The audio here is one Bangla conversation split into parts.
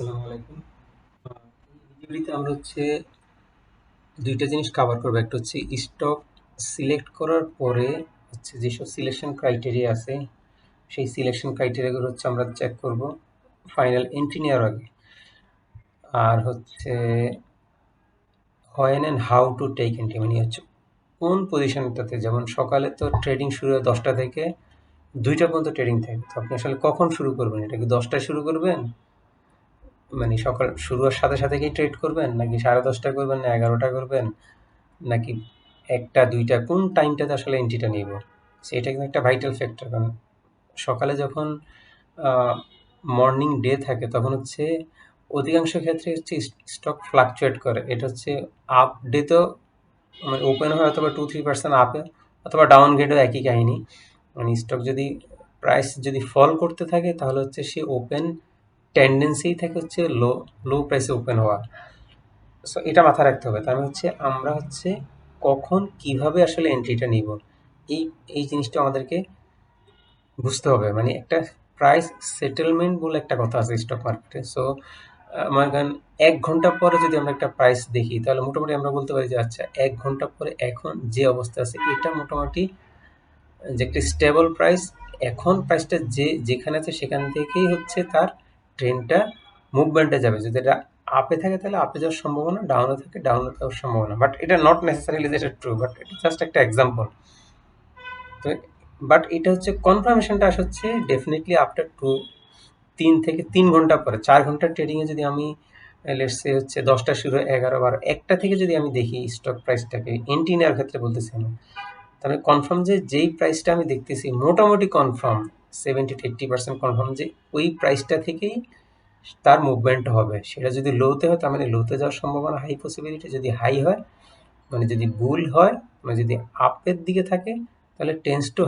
আসসালামু আলাইকুম। ভিডিওটিতে আমরা হচ্ছে দুইটা জিনিস কভার করব। একটা হচ্ছে স্টক সিলেক্ট করার পরে হচ্ছে যেসব সিলেকশন ক্রাইটেরিয়া আছে, সেই সিলেকশন ক্রাইটেরিয়াগুলো হচ্ছে আমরা চেক করব ফাইনাল এন্ট্রি নেওয়ার আগে। আর হচ্ছে when and how to take entry মানে হচ্ছে কোন পজিশনটাতে যেমন সকালে তো ট্রেডিং শুরু হয় দশটা থেকে, দুইটা পর্যন্ত ট্রেডিং থাকে। তো আপনি আসলে কখন শুরু করবেন? এটা কি দশটায় শুরু করবেন? মানে সকাল, শুরু হওয়ার সাথে সাথে কি ট্রেড করবেন? নাকি সাড়ে দশটা করবেন, না এগারোটা করবেন? নাকি একটা, দুইটা? কোন টাইমটাতে আসলে এন্ট্রিটা নিব? সেটা কিন্তু একটা ভাইটাল ফ্যাক্টর কারণ সকালে যখন মর্নিং ডে থাকে, তখন হচ্ছে অধিকাংশ ক্ষেত্রে হচ্ছে স্টক ফ্লাকচুয়েট করে। এটা হচ্ছে আপ ডে তো মানে ওপেন হয় অথবা টু থ্রি পার্সেন্ট আপে অথবা ডাউন গ্রেডও একই কাহিনি। মানে স্টক যদি প্রাইস যদি ফল করতে থাকে, তাহলে হচ্ছে সে ওপেন টেন্ডেন্সি থাকে হচ্ছে লো লো প্রাইসে ওপেন হওয়া। সো এটা মাথায় রাখতে হবে। তার মানে হচ্ছে আমরা হচ্ছে কখন কীভাবে আসলে এন্ট্রিটা নিব, এই এই জিনিসটা আমাদেরকে বুঝতে হবে। মানে একটা প্রাইস সেটেলমেন্ট বলে একটা কথা আছে স্টক মার্কেটে সো মনে করেন এক ঘণ্টা পরে যদি আমরা একটা প্রাইস দেখি, তাহলে মোটামুটি আমরা বলতে পারি যে আচ্ছা এক ঘণ্টা পরে এখন যে অবস্থা আছে, এটা মোটামুটি যে একটা স্টেবল প্রাইস এখন প্রাইসটা যে, যেখানে আছে সেখান থেকেই হচ্ছে তার ট্রেনটা মুভমেন্টে যাবে। যদি এটা আপে থাকে তাহলে আপে যাওয়ার সম্ভাবনা ডাউনে থাকে ডাউনে যাওয়ার সম্ভাবনা। বাট এটা নট নেসেসারিলি এটা ট্রু বাট এটা জাস্ট একটা এক্সাম্পল তো বাট এটা হচ্ছে কনফার্মেশনটা হচ্ছে ডেফিনেটলি আফটার টু তিন থেকে তিন ঘণ্টা পরে। চার ঘণ্টার ট্রেডিংয়ে যদি আমি লেটসে হচ্ছে দশটা শুরু এগারো, বারো, একটা থেকে যদি আমি দেখি স্টক প্রাইসটাকে এন্ট্রি নেওয়ার ক্ষেত্রে বলতেছি আমি, তাহলে কনফার্ম যে যেই প্রাইসটা আমি দেখতেছি, মোটামুটি confirm seventy to eighty percent confirm যে ওই প্রাইসটা থেকেই তার মুভমেন্ট হবে। সেটা যদি লোতে হয়, তার মানে লোতে যাওয়ার সম্ভাবনা হাই পসিবিলিটি যদি হাই হয় মানে যদি বুল হয় মানে যদি আপের দিকে থাকে, তাহলে টেন্স টু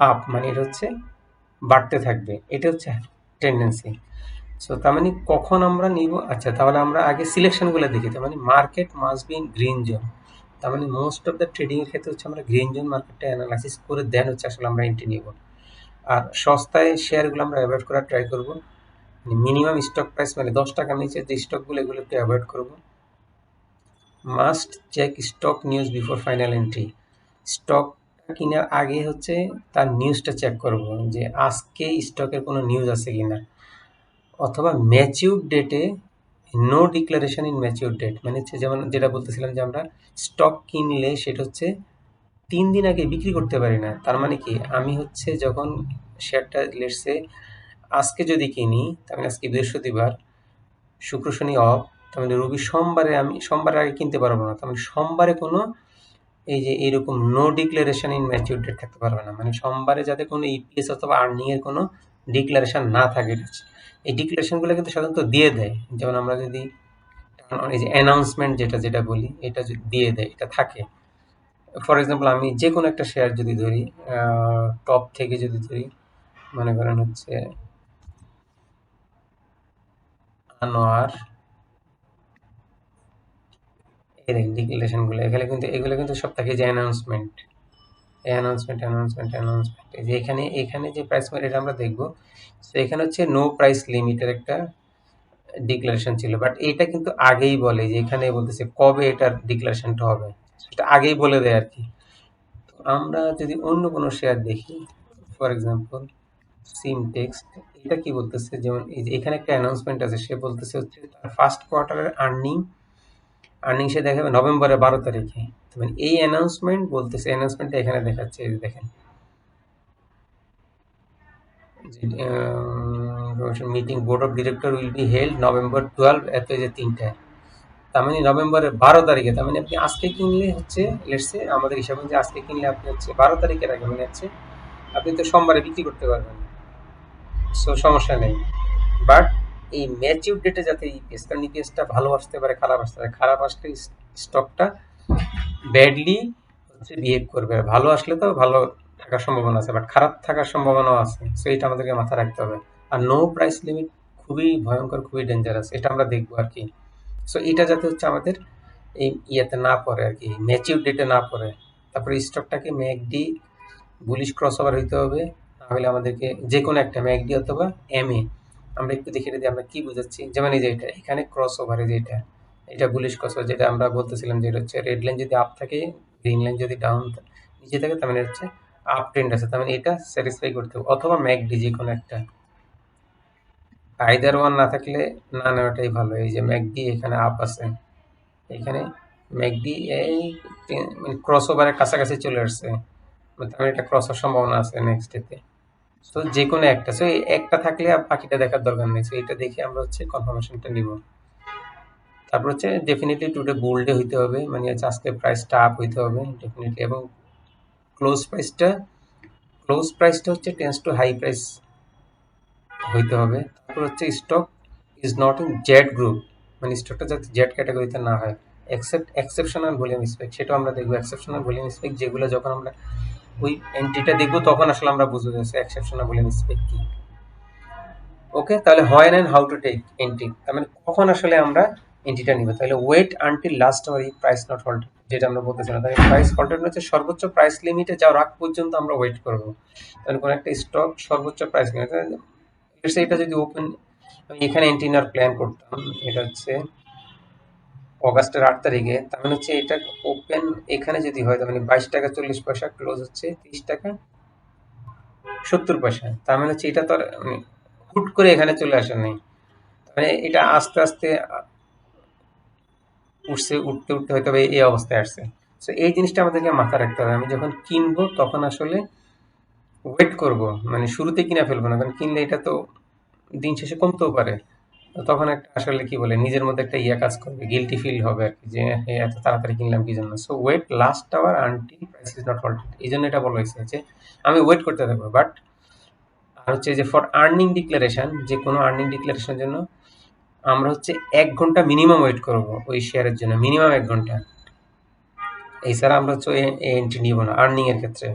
আপ মানে এটা হচ্ছে বাড়তে থাকবে। এটা হচ্ছে টেন্ডেন্সি সো তার মানে কখন আমরা নিব? আচ্ছা তাহলে আমরা আগে সিলেকশনগুলো দেখি। তার মানে market must be in green zone তার মানে মোস্ট অফ দ্য ট্রেডিংয়ের ক্ষেত্রে হচ্ছে আমরা গ্রিন জোন মার্কেটটা অ্যানালাইসিস করে দেন হচ্ছে আসলে আমরা এন্ট্রি নিব। আর সস্তায় শেয়ারগুলো আমরা অ্যাভয়েড করার ট্রাই করব। মিনিমাম স্টক প্রাইস মানে দশ টাকা নিচে যে স্টকগুলো এগুলো একটু অ্যাভয়েড করব। Must check stock news before final entry stock কেনার আগে হচ্ছে তার নিউজটা চেক করব যে আজকে স্টকের কোনো নিউজ আছে কি না অথবা ম্যাচিউর ডেটে no declaration in mature date মানে হচ্ছে যেমন যেটা বলতেছিলাম যে আমরা স্টক কিনলে সেটা হচ্ছে তিন দিন আগে বিক্রি করতে পারি না। তার মানে কি? আমি হচ্ছে যখন শেয়ারটা লেটসে আজকে যদি কিনি, তার মানে আজকে বৃহস্পতিবার, শুক্র, শনি, অফ, তার মানে রবি সোমবারে আমি সোমবারের আগে কিনতে পারব না। তার মানে সোমবারে কোনো এই যে এরকম no declaration in mature date থাকতে পারবে না। মানে সোমবারে যাতে কোনো ইপিএস অথবা আর্নিংয়ের কোনো ডিক্লারেশন না থাকে। এই ডিক্লারেশনগুলো কিন্তু সাধারণত দিয়ে দেয়। যেমন আমরা যদি, এই যে অ্যানাউন্সমেন্ট যেটা যেটা বলি, এটা যদি দিয়ে দেয়, এটা থাকে। ফর এক্সাম্পল আমি যে কোনো একটা শেয়ার যদি ধরি টপ থেকে যদি ধরি, মনে করেন হচ্ছে আনোয়ার, এই দেখেন ডিক্লারেশনগুলো এখানে কিন্তু, এগুলো কিন্তু সব থাকে যে অ্যানাউন্সমেন্ট অ্যানাউন্সমেন্ট অ্যানাউন্সমেন্ট অ্যানাউন্সমেন্ট এই যে এখানে এখানে যে প্রাইস এটা আমরা দেখব তো এখানে হচ্ছে নো প্রাইস লিমিটের একটা ডিক্লারেশন ছিল বাট এটা কিন্তু আগেই বলে যে এখানে বলতেছে কবে এটার ডিক্লারেশনটা হবে। সেটা আগেই বলে দেয় আর কি। তো আমরা যদি অন্য কোনো শেয়ার দেখি ফর এক্সাম্পল সিমটেক্স এটা কি বলতেছে? যেমন এই যে এখানে একটা অ্যানাউন্সমেন্ট আছে, সে বলতেছে হচ্ছে তার ফার্স্ট কোয়ার্টারের আর্নিং আর্নিং সে দেখাবে নভেম্বরের বারো তারিখে। মানে এই অ্যানাউন্সমেন্ট বলতেছে অ্যানাউন্সমেন্টটা এখানে দেখাচ্ছে, এই দেখেন। Meeting board of director will be held November twelve এত যে তিনটায়। তার মানে নভেম্বরের বারো তারিখে, তার মানে আপনি আজকে কিনলে হচ্ছে লেটসে আমাদের হিসাবে যে আজকে কিনলে আপনি হচ্ছে বারো তারিখের আগে মানে হচ্ছে আপনি তো সোমবারে বিক্রি করতে পারবেন। সো সমস্যা নেই। বাট এই ম্যাচিউর ডেটে যাতে ইপিএস কারণ ইপিএসটা ভালো আসতে পারে, খারাপ আসতে পারে, খারাপ আসলে স্টকটা ব্যাডলি হচ্ছে বিহেভ করবে। ভালো আসলে তো ভালো থাকার সম্ভাবনা আছে বাট খারাপ থাকার সম্ভাবনাও আছে। সো এটা আমাদেরকে মাথায় রাখতে হবে। আর নো প্রাইস লিমিট খুবই ভয়ঙ্কর, খুবই ডেঞ্জারাস এটা আমরা দেখব আর কি। সো এটা যাতে হচ্ছে আমাদের এই ইয়েতে না পড়ে আর কি ম্যাচিউর ডেটে না পড়ে। তারপরে স্টকটাকে ম্যাকডি বুলিশ ক্রস ওভার হইতে হবে। তাহলে আমাদেরকে যে কোনো একটা ম্যাকডি অথবা এম এ আমরা একটু দেখে দিই আমরা কি বুঝাচ্ছি। যেমন এই যে এটা, এখানে ক্রস ওভার এই যে এটা বুলিশ ক্রস ওভার যেটা আমরা বলতেছিলাম যে এটা হচ্ছে রেড লাইন যদি আপ থাকে গ্রিন লাইন যদি ডাউন নিচে থাকে, তার মানে হচ্ছে আপ ট্রেন্ড আছে। তার মানে এটা স্যাটিসফাই করতে হবে। অথবা ম্যাকডি যে কোনো একটা। আইদার ওয়ান না থাকলে না নেওয়াটাই ভালো। এই যে ম্যাকডি এখানে আপ আছে। এখানে ম্যাকডি এই মানে ক্রস ওভারের কাছাকাছি চলে আসছে। মানে তার মানে এটা ক্রস সম্ভাবনা আছে নেক্সট ডেতে সো যে কোনো একটা সো একটা থাকলে আর বাকিটা দেখার দরকার নেই। সো এটা দেখে আমরা হচ্ছে কনফার্মেশনটা নিব। তারপর হচ্ছে ডেফিনেটলি টুডে বোল্ডে হইতে হবে। মানে হচ্ছে আজকে প্রাইসটা আপ হইতে হবে ডেফিনেটলি এবং ক্লোজ প্রাইসটা ক্লোজ প্রাইসটা হচ্ছে টেন্স টু হাই প্রাইস হইতে হবে। তারপর হচ্ছে stock is not in Z group মানে স্টকটা যাতে জেড ক্যাটাগরিতে না হয়। এক্সেপ্ট এক্সেপশনাল ভলিউম স্পেক সেটাও আমরা দেখব। এক্সেপশনাল ভলিউম স্পেক যেগুলো যখন আমরা ওই এন্ট্রিটা দেখব, তখন আসলে আমরা বুঝতে যাচ্ছি এক্সেপশনাল ভলিউম স্পেক কি। ওকে তাহলে হয় and how to take entry তার মানে কখন আসলে আমরা এন্ট্রিটা নিব? তাহলে ওয়েট আনটিল লাস্ট আওয়ার এই প্রাইস নট হল্ট যেটা আমরা বলতেছিলাম। তাহলে প্রাইস হল্টেড হচ্ছে সর্বোচ্চ প্রাইস লিমিটে যাওয়ার আগ পর্যন্ত আমরা ওয়েট করব। তাহলে কোনো একটা স্টক সর্বোচ্চ প্রাইস লিমিট এটা যদি ওপেন আমি এখানে এন্ট্রি নেওয়ার প্ল্যান করতাম, এটা হচ্ছে অগাস্টের আট তারিখে। তার মানে হচ্ছে এটা ওপেন এখানে যদি হয়, তার মানে বাইশ টাকা চল্লিশ পয়সা ক্লোজ হচ্ছে তিরিশ টাকা সত্তর পয়সা। তার মানে হচ্ছে এটা তো আর মানে হুট করে এখানে চলে আসে নাই। মানে এটা আস্তে আস্তে উঠছে, উঠতে উঠতে হয়তো এই অবস্থায় আসছে। সো এই জিনিসটা আমাদেরকে মাথায় রাখতে হবে। আমি যখন কিনবো, তখন আসলে ওয়েট করব। মানে শুরুতে কিনা ফেলব না, কারণ কিনলে এটা তো দিন শেষে কমতেও পারে। তখন একটা আসলে কি বলে, নিজের মধ্যে একটা ইয়া কাজ করবে গিলটি ফিল হবে আর কি যে এত তাড়াতাড়ি কিনলাম কি জন্য? So wait last hour until price is not halted এই জন্য এটা বলা হয়েছে যে, আমি ওয়েট করতে থাকব বাট আর হচ্ছে যে ফর আর্নিং ডিক্লারেশন যে কোনো আর্নিং ডিক্লারেশনের জন্য, আমরা হচ্ছে এক ঘণ্টা মিনিমাম ওয়েট করব ওই শেয়ারের জন্য মিনিমাম এক ঘণ্টা। এছাড়া আমরা হচ্ছে এন্ট্রি নিব না আর্নিংয়ের ক্ষেত্রে।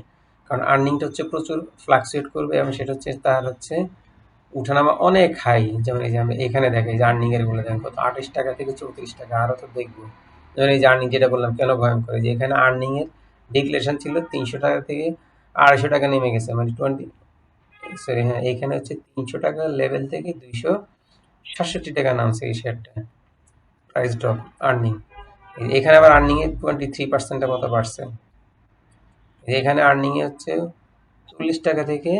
কারণ আর্নিংটা হচ্ছে প্রচুর ফ্লাকচুয়েট করবে এবং সেটা হচ্ছে তার হচ্ছে উঠানামা অনেক হাই যেমন এই যে আমি এখানে দেখি যে আর্নিংয়েরগুলো দেখেন, কত আঠাশ টাকা থেকে চৌত্রিশ টাকা আরও তো দেখব। যেমন এই যে আর্নিং যেটা বললাম, কেন ভয়ঙ্কর? যে এখানে আর্নিংয়ের ডিক্লেশন ছিল তিনশো টাকা থেকে আড়াইশো টাকা নেমে গেছে মানে টোয়েন্টি সরি হ্যাঁ এখানে হচ্ছে তিনশো টাকা লেভেল থেকে দুইশো সাতষট্টি টাকা নামছে এই শেয়ারটা প্রাইস ড্রপ আর্নিং এখানে আবার আর্নিংয়ে টোয়েন্টি থ্রি পার্সেন্টের মতো বাড়ছে। এখানে আর্নিংয়ে হচ্ছে চল্লিশ টাকা থেকে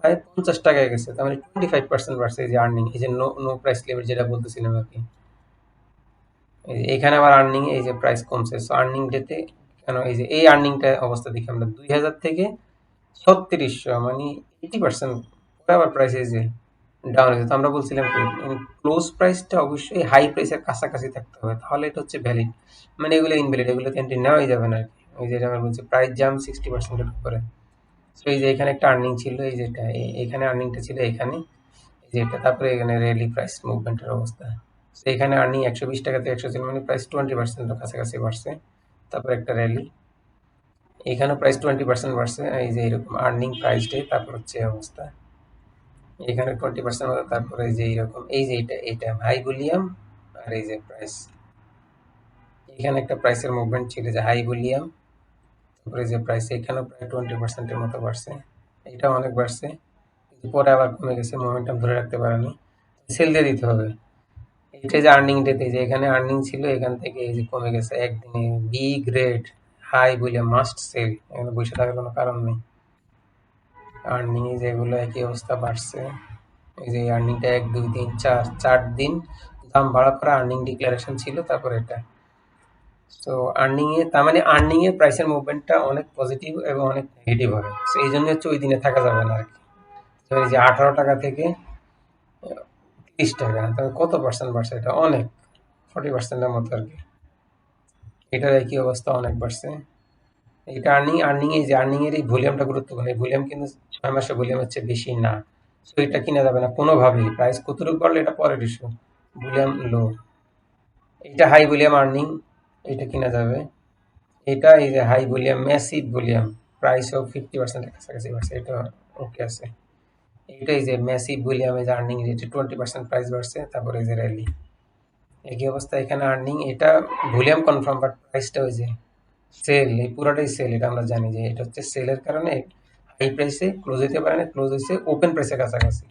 প্রায় পঞ্চাশ টাকায় গেছে। তার মানে টোয়েন্টি ফাইভ পার্সেন্ট বাড়ছে এই যে আর্নিং এই যে নো নো প্রাইস লিমিট যেটা বলতেছিলাম আর কি। এখানে আবার আর্নিং এই যে প্রাইস কমছে। সো আর্নিং ডেতে কেন এই যে এই আর্নিংটা অবস্থা দেখি আমরা দুই হাজার থেকে ছত্রিশশো মানে এইটি পার্সেন্ট আবার প্রাইস এই যে ডাউন হয়েছে। তো আমরা বলছিলাম ক্লোজ প্রাইসটা অবশ্যই হাই প্রাইসের কাছাকাছি থাকতে হবে। তাহলে এটা হচ্ছে ভ্যালিড মানে এগুলো ইনভ্যালিড এগুলোতে এন্ট্রি নেওয়াই যাবে না আর কি। ওই যেটা আমরা বলছি প্রাইস জাম সিক্সটি পার্সেন্টের উপরে। সো এই যে এখানে একটা আর্নিং ছিল, এই যেটা এখানে আর্নিংটা ছিল এখানে, এই যে এটা, তারপরে এখানে রেলি প্রাইস মুভমেন্টের অবস্থা। সো এখানে আর্নিং একশো বিশ টাকা থেকে একশো ছিল মানে প্রাইস টোয়েন্টি পার্সেন্টের কাছাকাছি বাড়ছে। তারপর একটা র্যালি এখানেও প্রাইস টোয়েন্টি পার্সেন্ট বাড়ছে, এই যে এরকম আর্নিং প্রাইস ডে তারপর হচ্ছে অবস্থা। এখানে টোয়েন্টি পার্সেন্ট তারপরে এই যে এইরকম, এই যে এটা এটা হাই ভলিউম আর এই যে প্রাইস এখানে একটা প্রাইসের মুভমেন্ট ছিল যে হাই ভলিউম তারপরে যে প্রাইস এখানেও প্রায় টোয়েন্টি পার্সেন্টের মতো বাড়ছে। এটা অনেক বাড়ছে। পরে আবার কমে গেছে মোমেন্টাম ধরে রাখতে পারেনি। সেল দিয়ে দিতে হবে। এটা যে আর্নিং ডেতে যে এখানে আর্নিং ছিল, এখান থেকে এই যে কমে গেছে। একদিনে বি গ্রেড হাই বলে মাস্ট সেল এখানে বসে থাকার কোনো কারণ নেই। আর্নিং যেগুলো একই অবস্থা বাড়ছে। এই যে আর্নিংটা এক, দুই, তিন, চার চার দিন দাম বাড়ার পরে আর্নিং ডিক্লারেশন ছিল, তারপর এটা। সো আর্নিংয়ে তার মানে আর্নিংয়ে প্রাইসের মুভমেন্টটা অনেক পজিটিভ এবং অনেক নেগেটিভ হবে। সো এই জন্য হচ্ছে ওই দিনে থাকা যাবে না আর কি যে আঠারো টাকা থেকে তিরিশ টাকা তবে কত পার্সেন্ট বাড়ছে এটা? অনেক ফর্টি পার্সেন্টের মতো আর কি এটার একই অবস্থা অনেক বাড়ছে। এটা আর্নিং আর্নিং এই যে আর্নিং এর এই ভলিউমটা গুরুত্বপূর্ণ। এই ভলিউম কিন্তু ছয় মাসের ভলিউম হচ্ছে বেশি না। সো এটা কিনা যাবে না কোনোভাবেই। প্রাইস কতটুকু বাড়লে এটা পরের ইস্যু ভলিউম লো এটা হাই ভলিউম আর্নিং এটা কিনা যাবে। এটা এই যে high volume massive volume price of fifty পার্সেন্টের কাছাকাছি বাড়ছে, এটা ওকে আছে। এইটা এই যে ম্যাসিভ ভলিউম যে আর্নিং রেটে টোয়েন্টি পার্সেন্ট প্রাইস বাড়ছে, তারপরে এই যে র্যালি একই অবস্থা এখানে আর্নিং এটা ভলিউম কনফার্ম বাট প্রাইসটা ওই যে সেল এই পুরোটাই সেল এটা আমরা জানি যে এটা হচ্ছে সেলের কারণে হাই প্রাইসে ক্লোজ হইতে পারে না ক্লোজ হয়েছে ওপেন প্রাইসের কাছাকাছি।